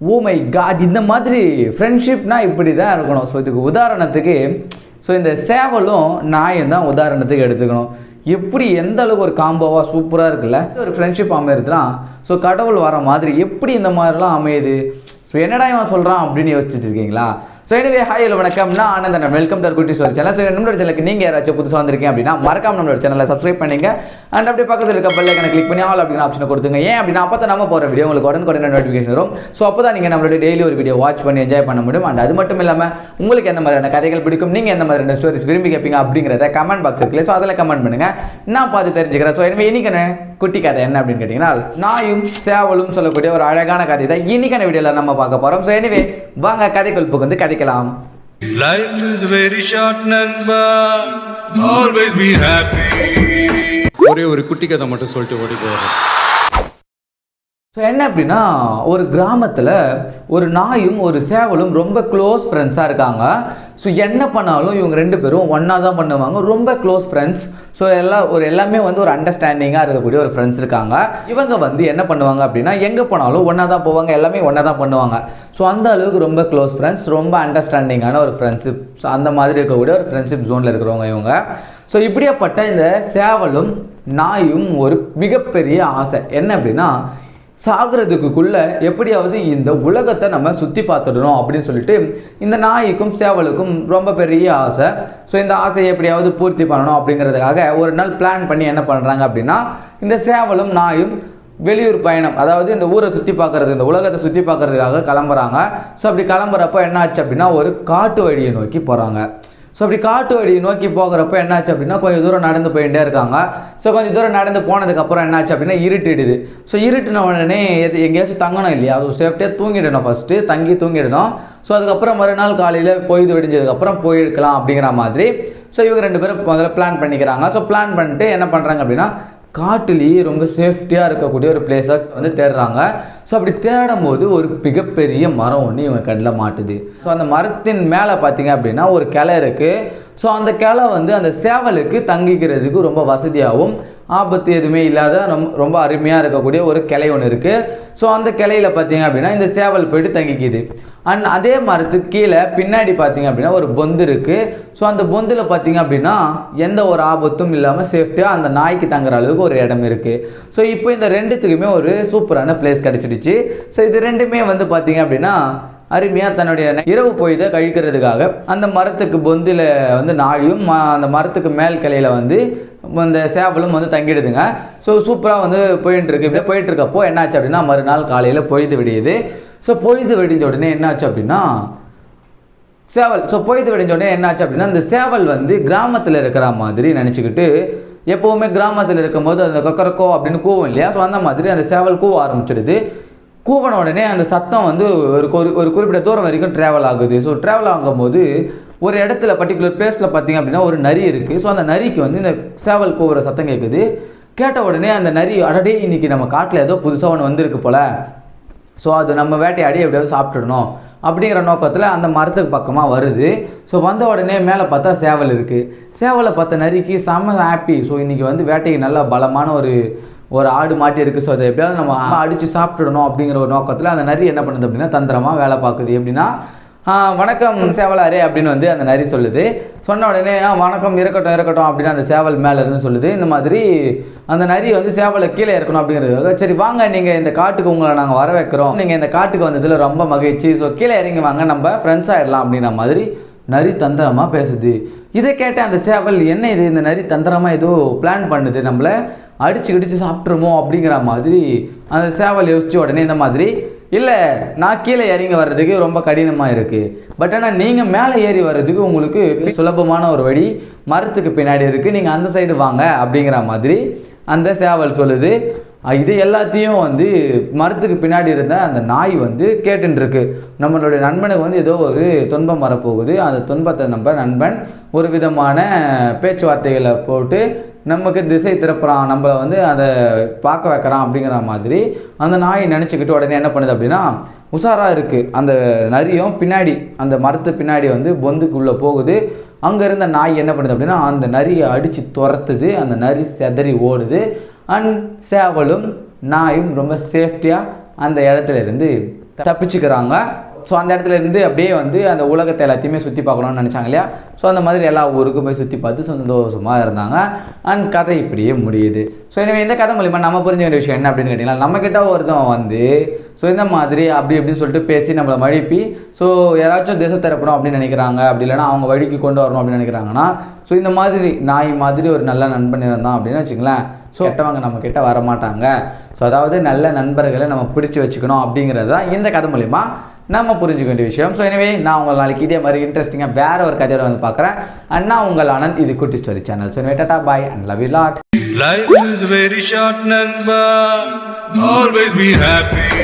Oh my God இந்த மாதிரி ஃப்ரெண்ட்ஷிப்னா இப்படி தான் இருக்கணும். ஸோ இதுக்கு உதாரணத்துக்கு ஸோ இந்த சேவலும் நாயும் தான் உதாரணத்துக்கு எடுத்துக்கணும். எப்படி எந்த அளவுக்கு ஒரு காம்போவாக சூப்பராக இருக்குல்ல? ஒரு ஃப்ரெண்ட்ஷிப் அமையிறதுலாம் ஸோ கடவுள் வர மாதிரி எப்படி இந்த மாதிரிலாம் அமையுது? ஸோ என்னடா இவன் சொல்கிறான் அப்படின்னு யோசிச்சுட்டு இருக்கீங்களா? ஸோ எனவே ஹாய் ஹலோ வணக்கம். நான் Anandan welcome to Kutti story channel so நம்மளோட சேனலுக்கு நீங்கள் யாராச்சும் புதுசாக வந்திருக்கீங்க அப்படின்னா மறக்காம நம்மளோட சேனலை சப்ஸ்கிரைப் பண்ணுங்க. அண்ட் அப்படியே பக்கத்தில் இருக்க பெல் ஐக்கனை கிளிக் பண்ணி ஆல் அப்படிங்கிற ஆப்ஷனை கொடுத்துங்க. ஏன் அப்படின்னா அப்போ தான் நம்ம போகிற வீடியோ உங்களுக்கு உடனுக்குடனே நோட்டிஃபிகேஷன் வரும். ஸோ அப்போ தான் நீங்கள் நம்மளோட டெய்லி ஒரு வீடியோ வாட்ச் பண்ணி என்ஜாய் பண்ண முடியும். அண்ட் அது மட்டும் இல்லாமல் உங்களுக்கு எந்த மாதிரியான கதைகள் பிடிக்கும் நீங்கள் எந்த மாதிரியான ஸ்டோரிஸ் விரும்பி கேட்பீங்க அப்படிங்கிறத கமெண்ட் பாக்ஸ் இருக்குல்ல ஸோ அதில் கமெண்ட் பண்ணுங்க. நான் பார்த்து தெரிஞ்சுக்கிறேன். ஸோ எனவே இன்னைக்கு குட்டி கதை என்ன அப்படின்னு கேட்டிங்கன்னா நாயும் சேவலும் சொல்லக்கூடிய ஒரு அழகான கதை தான் இன்னைக்கான வீடியோவில் நம்ம பார்க்க போகிறோம் ஸோ எனவே வாங்க கதைக்குழுப்புக்கு வந்து கதைக்கலாம் Life is very short, Nanba. Always be happy. ஒரே ஒரு குட்டி கதை மட்டும் சொல்லிட்டு ஓடி போயிடுறேன் ஸோ என்ன அப்படின்னா ஒரு கிராமத்தில் ஒரு நாயும் ஒரு சேவலும் ரொம்ப க்ளோஸ் ஃப்ரெண்ட்ஸாக இருக்காங்க ஸோ என்ன பண்ணாலும் இவங்க ரெண்டு பேரும் ஒன்றா தான் பண்ணுவாங்க. ரொம்ப க்ளோஸ் ஃப்ரெண்ட்ஸ் ஸோ எல்லாம் ஒரு எல்லாமே வந்து ஒரு அண்டர்ஸ்டாண்டிங்காக இருக்கக்கூடிய ஒரு ஃப்ரெண்ட்ஸ் இருக்காங்க. இவங்க வந்து என்ன பண்ணுவாங்க அப்படின்னா எங்கே போனாலும் ஒன்றா தான் போவாங்க. எல்லாமே ஒன்றா தான் பண்ணுவாங்க. ஸோ அந்த அளவுக்கு ரொம்ப க்ளோஸ் ஃப்ரெண்ட்ஸ் ரொம்ப அண்டர்ஸ்டாண்டிங்கான ஒரு ஃப்ரெண்ட்ஷிப் ஸோ அந்த மாதிரி இருக்கக்கூடிய ஒரு ஃப்ரெண்ட்ஷிப் ஜோனில் இருக்கிறவங்க இவங்க. ஸோ இப்படியாப்பட்ட இந்த சேவலும் நாயும் ஒரு மிகப்பெரிய ஆசை. என்ன அப்படின்னா சாகிறதுக்குள்ள எப்படியாவது இந்த உலகத்தை நம்ம சுற்றி பார்த்துடணும் அப்படின்னு சொல்லிட்டு இந்த நாய்க்கும் சேவலுக்கும் ரொம்ப பெரிய ஆசை. ஸோ இந்த ஆசையை எப்படியாவது பூர்த்தி பண்ணணும் அப்படிங்கிறதுக்காக ஒரு நாள் பிளான் பண்ணி என்ன பண்ணுறாங்க அப்படின்னா இந்த சேவலும் நாயும் வெளியூர் பயணம் அதாவது இந்த ஊரை சுற்றி பார்க்கறது இந்த உலகத்தை சுற்றி பார்க்கறதுக்காக கிளம்புறாங்க. ஸோ அப்படி கிளம்புறப்ப என்ன ஆச்சு அப்படின்னா ஒரு காட்டு வழியை நோக்கி போகிறாங்க ஸோ அப்படி காட்டு வழியை நோக்கி போகிறப்ப என்னாச்சு அப்படின்னா கொஞ்சம் தூரம் நடந்து போயிட்டே இருக்காங்க. ஸோ கொஞ்சம் தூரம் நடந்து போனதுக்கப்புறம் என்னாச்சு அப்படின்னா இருட்டிடுது. ஸோ இருட்டின உடனே எது எங்கேயாச்சும் தங்கணும் இல்லையா? அது சேஃப்டியாக தூங்கிடணும் ஃபஸ்ட்டு தங்கி தூங்கிடணும். ஸோ அதுக்கப்புறம் மறுநாள் காலையில் பொய்து வெடிஞ்சதுக்கப்புறம் போயிருக்கலாம் அப்படிங்கிற மாதிரி. ஸோ இவங்க ரெண்டு பேரும் முதல்ல பிளான் பண்ணிக்கிறாங்க. ஸோ பிளான் பண்ணிட்டு என்ன பண்ணுறாங்க அப்படின்னா காட்டுலேயே ரொம்ப சேஃப்டியாக இருக்கக்கூடிய ஒரு பிளேஸாக வந்து தேடுறாங்க. ஸோ அப்படி தேடும் போது ஒரு மிகப்பெரிய மரம் ஒன்று இவங்க கண்ணில் மாட்டுது. ஸோ அந்த மரத்தின் மேலே பார்த்தீங்க அப்படின்னா ஒரு கிளை இருக்குது ஸோ அந்த கிளை வந்து அந்த சேவலுக்கு தங்கிக்கிறதுக்கு ரொம்ப வசதியாகவும் ஆபத்து எதுவுமே இல்லாத ரொம்ப ரொம்ப அருமையாக இருக்கக்கூடிய ஒரு கிளை ஒன்று இருக்குது ஸோ அந்த கிளையில பார்த்தீங்க அப்படின்னா இந்த சேவல் போயிட்டு தங்கிக்குது. அண்ட் அதே மரத்துக்கு கீழே பின்னாடி பார்த்தீங்க அப்படின்னா ஒரு பொந்து இருக்குது ஸோ அந்த பொந்தில் பார்த்தீங்க அப்படின்னா எந்த ஒரு ஆபத்தும் இல்லாமல் சேஃப்டியாக அந்த நாய்க்கு தங்குற அளவுக்கு ஒரு இடம் இருக்குது ஸோ இப்போ இந்த ரெண்டுத்துக்குமே ஒரு சூப்பரான பிளேஸ் கிடச்சிடுச்சு. ஸோ இது ரெண்டுமே வந்து பார்த்தீங்க அப்படின்னா அருமையாக தன்னுடைய இரவு பொய்தை கழிக்கிறதுக்காக அந்த மரத்துக்கு பொந்தில் வந்து நாயும் ம- அந்த மரத்துக்கு மேல் கிளையில வந்து அந்த சேவலும் வந்து தங்கிடுதுங்க. ஸோ சூப்பராக வந்து போயிட்டுருக்கு இப்படி இப்படியே என்னாச்சு அப்படின்னா மறுநாள் காலையில் பொய்து விடியுது. ஸோ பொய்து வெடிஞ்ச உடனே என்னாச்சு அப்படின்னா சேவல். ஸோ பொய்து வெடிஞ்ச உடனே என்னாச்சு அப்படின்னா இந்த சேவல் வந்து கிராமத்தில் இருக்கிற மாதிரி நினச்சிக்கிட்டு எப்போவுமே கிராமத்தில் இருக்கும்போது அந்த கொக்கரக்கோ அப்படின்னு கூவும் இல்லையா? ஸோ அந்த மாதிரி அந்த சேவல் கூவ ஆரம்பிச்சிடுது. கூவன உடனே அந்த சத்தம் வந்து ஒரு ஒரு- ஒரு குறிப்பிட்ட தூரம் வரைக்கும் ட்ராவல் ஆகுது. ஸோ ட்ராவல் ஆகும்போது ஒரு இடத்துல பர்டிகுலர் பிளேஸில் பார்த்தீங்க அப்படின்னா ஒரு நரி இருக்குது ஸோ அந்த நரிக்கு வந்து இந்த சேவல் கூவுற சத்தம் கேட்குது கேட்ட உடனே அந்த நரி அடடே இன்னைக்கு நம்ம காட்டில் ஏதோ புதுசாக ஒன்று வந்திருக்கு போல். ஸோ அது நம்ம வேட்டையாடி எப்படியாவது சாப்பிட்டுடணும் அப்படிங்கிற நோக்கத்தில் அந்த மரத்துக்கு பக்கமாக வருது. ஸோ வந்த உடனே மேலே பார்த்தா சேவல் இருக்குது சேவலை பார்த்த நரிக்கு செம்ம ஹாப்பி ஸோ இன்றைக்கி வந்து வேட்டைக்கு நல்ல பலமான ஒரு ஒரு ஆடு மாட்டி இருக்குது ஸோ அதை எப்படியாவது நம்ம அடித்து சாப்பிட்டுடணும் அப்படிங்கிற ஒரு நோக்கத்தில் அந்த நரி என்ன பண்ணுது அப்படின்னா தந்திரமாக வேலை பார்க்குது. எப்படின்னா வணக்கம் சேவலாரே அப்படின்னு வந்து அந்த நரி சொல்லுது. சொன்ன உடனே "ஆ, வணக்கம் இருக்கட்டும் இருக்கட்டும் அப்படின்னு அந்த சேவல் மேலே இருந்து சொல்லுது. இந்த மாதிரி அந்த நரி வந்து சேவலை கீழே இருக்கணும் அப்படிங்கிறது சரி வாங்க நீங்கள் இந்த காட்டுக்கு உங்களை நாங்கள் வர வைக்கிறோம் நீங்கள் இந்த காட்டுக்கு வந்ததில் ரொம்ப மகிழ்ச்சி. ஸோ கீழே இறங்கி வாங்க நம்ம ஃப்ரெண்ட்ஸ் ஆகிடலாம் அப்படிங்கிற மாதிரி நரி தந்திரமாக பேசுது. இதை கேட்ட அந்த சேவல் என்ன இது? இந்த நரி தந்திரமாக ஏதோ பிளான் பண்ணுது? நம்மளை அடிச்சு கிடிச்சு சாப்பிட்ருமோ அப்படிங்கிற மாதிரி அந்த சேவல் யோசிச்சு உடனே இந்த மாதிரி இல்லை நான் கீழே இறங்கி வர்றதுக்கு ரொம்ப கடினமாக இருக்குது பட் ஆனால் நீங்கள் மேலே ஏறி வர்றதுக்கு உங்களுக்கு சுலபமான ஒரு வழி மரத்துக்கு பின்னாடி இருக்குது நீங்கள் அந்த சைடு வாங்க அப்படிங்கிற மாதிரி அந்த சேவல் சொல்லுது. இது எல்லாத்தையும் வந்து மரத்துக்கு பின்னாடி இருந்த அந்த நாய் வந்து கேட்டுருக்கு நம்மளுடைய நண்பனுக்கு வந்து ஏதோ ஒரு துன்பம் வரப்போகுது. அந்த துன்பத்தை நம்ம நண்பன் ஒரு விதமான பேச்சுவார்த்தைகளை போட்டு நமக்கு திசை திருப்புறான் நம்மளை வந்து அதை பார்க்க வைக்கிறான் அப்படிங்கிற மாதிரி அந்த நாய் நினச்சிக்கிட்டு உடனே என்ன பண்ணுது அப்படின்னா உஷாராக இருக்குது அந்த நரியும் பின்னாடி அந்த மரத்து பின்னாடி வந்து பொந்துக்குள்ளே போகுது. அங்கே இருந்த நாய் என்ன பண்ணுது அப்படின்னா அந்த நரியை அடித்து துரத்துது. அந்த நரி செதறி ஓடுது. அண்ட் சேவலும் நாயும் ரொம்ப சேஃப்டியாக அந்த இடத்துல இருந்து தப்பிச்சுக்கிறாங்க. ஸோ அந்த இடத்துல இருந்து அப்படியே வந்து அந்த உலகத்தை எல்லாத்தையுமே சுற்றி பார்க்கணும்னு நினச்சாங்க இல்லையா? ஸோ அந்த மாதிரி எல்லா ஊருக்கும் போய் சுற்றி பார்த்து சந்தோஷமாக இருந்தாங்க. அண்ட் கதை இப்படியே முடியுது. ஸோ எனவே இந்த கதை மூலிமா நம்ம புரிஞ்ச ஒரு விஷயம் என்ன அப்படின்னு கேட்டிங்கன்னா நம்ம கிட்ட ஒருத்தன் வந்து ஸோ இந்த மாதிரி அப்படி இப்படின்னு சொல்லிட்டு பேசி நம்மளை மழுப்பி ஸோ யாராச்சும் திசை திறப்பணும் அப்படின்னு நினைக்கிறாங்க. அப்படி இல்லைன்னா அவங்க வழிக்கு கொண்டு வரணும் அப்படின்னு நினைக்கிறாங்கன்னா ஸோ இந்த மாதிரி நாய் மாதிரி ஒரு நல்ல நண்பன் இருந்தான் அப்படின்னு வச்சுங்களேன் ஸோ கெட்டவங்க நம்ம கிட்ட வரமாட்டாங்க. ஸோ அதாவது நல்ல நண்பர்களை நம்ம பிடிச்சி வச்சுக்கணும் அப்படிங்கிறது தான் இந்த கதை மூலிமா நம்ம புரிஞ்சுக்க வேண்டிய விஷயம் ஸோ எனவே நான் உங்கள் நாளைக்கு இதே மாதிரி இன்ட்ரெஸ்டிங்காக வேற ஒரு கதையோட வந்து பார்க்குறேன் அண்ணா உங்கள் ஆனந்த் இது Kutti story channel so tata bye and love you lot Life is very short, Nanba. Always be happy.